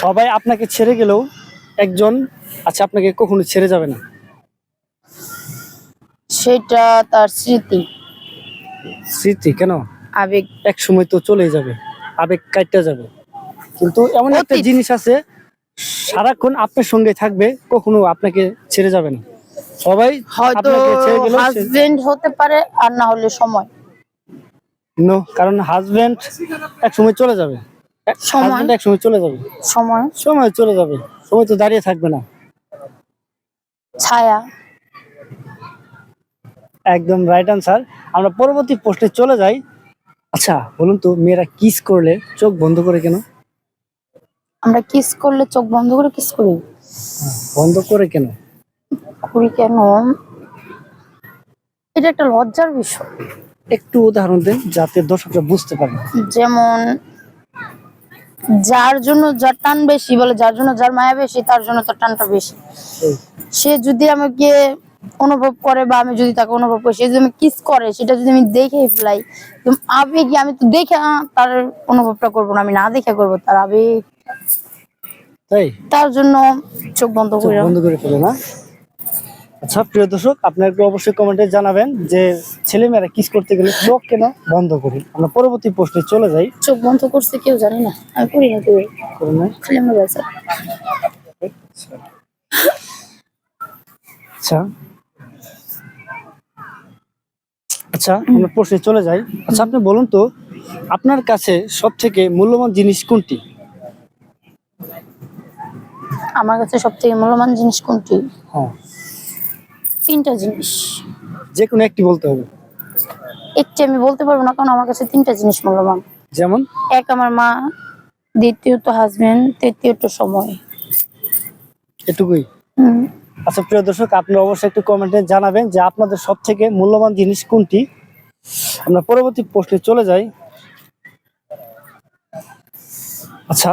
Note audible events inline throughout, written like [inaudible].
সবাই আপনাকে ছেড়ে গেলেও একজন আচ্ছা আপনাকে কখনো ছেড়ে যাবে না। সেটা তার স্মৃতি। স্মৃতি কেন? আবেগ। এক সময় তো চলে যাবে আবেগ কাটতে যাবে। কিন্তু এমন একটা জিনিস আছে সারাক্ষণ আপনার সঙ্গে থাকবে কখনো আপনাকে ছেড়ে যাবে না। সবাই হয়তো হাজবেন্ড হতে পারে আর না হলে সময়। No, কারণ হাজবেন্ড এক সময় চলে যাবে। সময়? এক সময় চলে যাবে। সময়? সময় চলে যাবে। সময় তো দাঁড়িয়ে থাকবে না। ছায়া? একদম রাইট আনসার আমরা পরবর্তী প্রশ্নে চলে যাই। আচ্ছা বলুন তো মেয়েরা কিস করলে চোখ বন্ধ করে কেন? আমরা কিস করলে চোখ বন্ধ করে কিস করি? বন্ধ করে কেন? করি কেন? এটা একটা লজ্জার বিষয়। একটু উদাহরণ দেন যাতে দর্শকরা বুঝতে পারে। যেমন যার জন্য যার টান বেশি বলে যার জন্য যার মায়া বেশি তার জন্য তার টানটা বেশি। সে যদি আমাকে অনুভব করে বা আমি যদি তাকে অনুভব করি সে যদি আমি কিস করে সেটা যদি আমি দেখে ফেলাই আবেগ আমি তো দেখে তার অনুভবটা করব না আমি না দেখে করব তার আবেগ। তাই? তার জন্য চোখ বন্ধ করে বন্ধ করে ফেলে না? আচ্ছা প্রিয় দর্শক আপনারা একটু অবশ্যই কমেন্টে জানাবেন যে ছেলে মেয়েরা কিস করতে গেলে চোখ কেন বন্ধ করি? আমরা পরবর্তী প্রশ্নে চলে যাই। চোখ বন্ধ করছে কেউ জানে না। আমি করি না কেউ। করে নেয়। খালি আমার ব্যাস আচ্ছা। আচ্ছা। আমরা প্রশ্নে চলে যাই। আচ্ছা আপনি বলুন তো আপনার কাছে সব থেকে মূল্যবান জিনিস কোনটি? আমার কাছে সব থেকে মূল্যবান জিনিস কোনটি? হ্যাঁ। তিনটা জিনিস। যে কোনো একটি বলতে হবে। একটি আমি বলতে পারব না কারণ আমার কাছে তিনটা জিনিস মূল্যবান। যেমন? এক আমার মা দ্বিতীয়ত হাজবেন্ড তৃতীয়ত সময়। এটুকুই। হুম, আচ্ছা প্রিয় দর্শক আপনি অবশ্যই একটু কমেন্টে জানাবেন যে আপনাদের সব থেকে মূল্যবান জিনিস কোনটি? আমরা পরবর্তী প্রশ্নে চলে যাই। আচ্ছা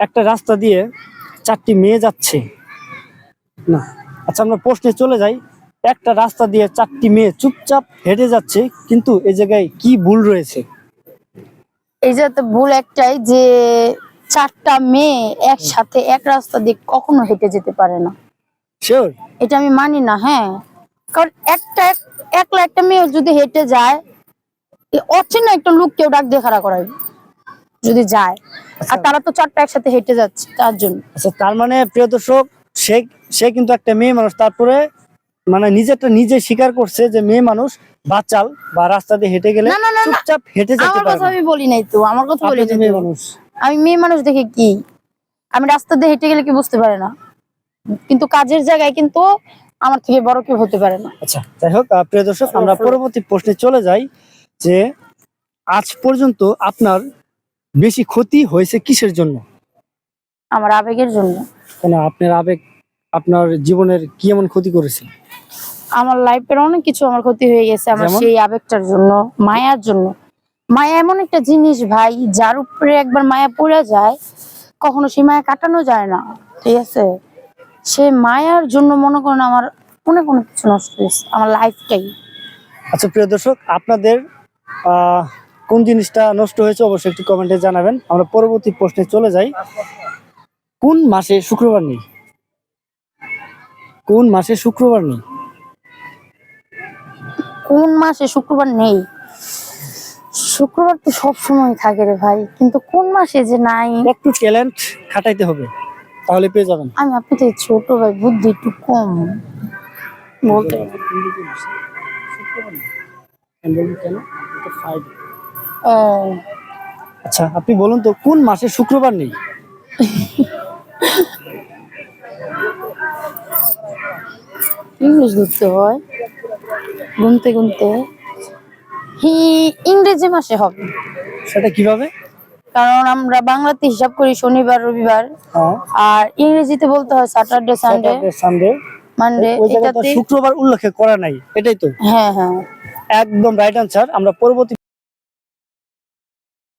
একটা রাস্তা দিয়ে চারটি মেয়ে যাচ্ছে। না। আচ্ছা আমরা প্রশ্নে চলে যাই। একটা রাস্তা দিয়ে চারটি মেয়ে চুপচাপ হেঁটে যাচ্ছে কিন্তু এই জায়গায় কি ভুল রয়েছে? এই যে তো ভুল একটাই যে চারটা মেয়ে একসাথে এক রাস্তা দিয়ে কখনো হেঁটে যেতে পারে না। শিওর এটা আমি মানি না হ্যাঁ। কারণ একটা এক- একলা একটা মেয়ে যদি হেঁটে যায় অচেনা একটা লোক কেউ ডাক দিয়ে খাড়া করাবে যদি যায়। আর তারা তো চারটা একসাথে হেঁটে যাচ্ছে তার জন্য। আচ্ছা তার মানে প্রিয় দর্শক সে সে কিন্তু একটা মেয়ে মানুষ। তারপরে মানে নিজেরটা নিজে স্বীকার করছে যে মেয়ে মানুষ বাচাল বা রাস্তা দিয়ে হেঁটে গেলে। চুপচাপ হেঁটে যেতে আমার কথা আমি বলি নাই তো আমার কথা বলি আপনি তো নাই মেয়ে মানুষ। আমি মেয়ে মানুষ দেখে কি? আমি রাস্তা দিয়ে হেঁটে গেলে কি বুঝতে পারে না? কিন্তু কাজের জায়গায় কিন্তু আমার থেকে বড় কেউ হতে পারে না। আচ্ছা যাই হোক প্রিয় দর্শক আমরা পরবর্তী প্রশ্নে চলে যাই যে আজ পর্যন্ত আপনার বেশি ক্ষতি হয়েছে কিসের জন্য? আমার আবেগের জন্য। কেন আপনার আবেগ আপনার জীবনের কি এমন ক্ষতি করেছে? আমার লাইফের অনেক কিছু আমার ক্ষতি হয়ে গেছে আমার যেমন? সেই আবেগটার জন্য মায়ার জন্য। মায়া এমন একটা জিনিস ভাই যার উপরে একবার মায়া পড়ে যায় কখনো সেই মায়া কাটানো যায় না ঠিক আছে? সেই মায়ার জন্য মনে করেন আমার অনেক অনেক কিছু নষ্ট হয়েছে আমার লাইফটাই আচ্ছা প্রিয় দর্শক আপনাদের আহ, কোন জিনিসটা নষ্ট হয়েছে অবশ্যই একটু কমেন্টে জানাবেন। আমরা পরবর্তী প্রশ্নে চলে যাই। কোন মাসে শুক্রবার নেই? কোন মাসে শুক্রবার নেই? কোন মাসে শুক্রবার নেই? শুক্রবার তো সব সময় থাকে রে ভাই কিন্তু কোন মাসে যে নাই? একটু ট্যালেন্ট খাটাইতে হবে তাহলে পেয়ে যাবেন। আমি আপনি তো ছোট ভাই বুদ্ধি একটু কম। বলতে আচ্ছা আপনি বলুন তো কোন মাসে শুক্রবার নেই? [laughs] ইংলিশ ধরতে হয়। গুনতে গুনতে। হি ইংরেজি মাসে হবে। সেটা কীভাবে? কারণ আমরা বাংলাতে হিসাব করি শনিবার রবিবার। হ্যাঁ। আর ইংরেজিতে বলতে হয় স্যাটারডে সানডে। সানডে। মানডে এটাতে শুক্রবার উল্লেখ করা নাই এটাই তো। হ্যাঁ হ্যাঁ। একদম রাইট আনসার আমরা পরবর্তী